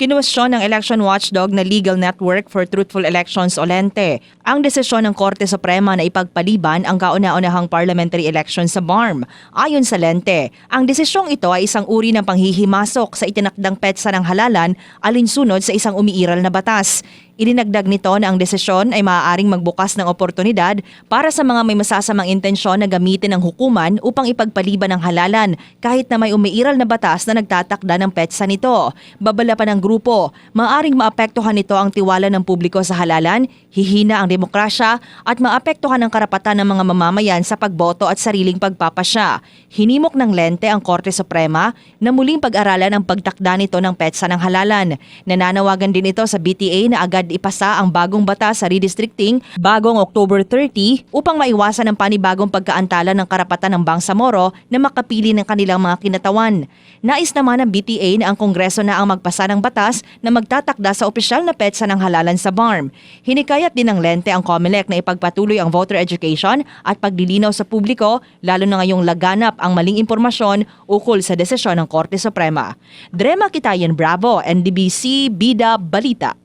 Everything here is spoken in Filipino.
Kinuwestiyon ng election watchdog na Legal Network for Truthful Elections o LENTE ang desisyon ng Korte Suprema na ipagpaliban ang kauna-unahang parliamentary election sa BARM. Ayon sa LENTE, ang desisyong ito ay isang uri ng panghihimasok sa itinakdang petsa ng halalan alinsunod sa isang umiiral na batas. Ilinagdag nito na ang desisyon ay maaaring magbukas ng oportunidad para sa mga may masasamang intensyon na gamitin ang hukuman upang ipagpaliban ang halalan kahit na may umiiral na batas na nagtatakda ng petsa nito. Babala pa ng grupo, maaaring maapektuhan nito ang tiwala ng publiko sa halalan, hihina ang demokrasya at maapektuhan ang karapatan ng mga mamamayan sa pagboto at sariling pagpapasya. Hinimok ng lente ang Korte Suprema na muling pag-aralan ang pagtakda nito ng petsa ng halalan. Nananawagan din ito sa BTA na agad ipasa ang bagong batas sa redistricting bagong October 30 upang maiwasan ang panibagong pagkaantala ng karapatan ng Bangsamoro na makapili ng kanilang mga kinatawan. Nais naman ng BTA na ang Kongreso na ang magpasa ng batas na magtatakda sa opisyal na petsa ng halalan sa BARM. Hinikayat din ng Lente ang COMELEC na ipagpatuloy ang voter education at paglilinaw sa publiko lalo na ngayong laganap ang maling impormasyon ukol sa desisyon ng Korte Suprema. Drema Kitayan Bravo, NDBC, Bida, Balita.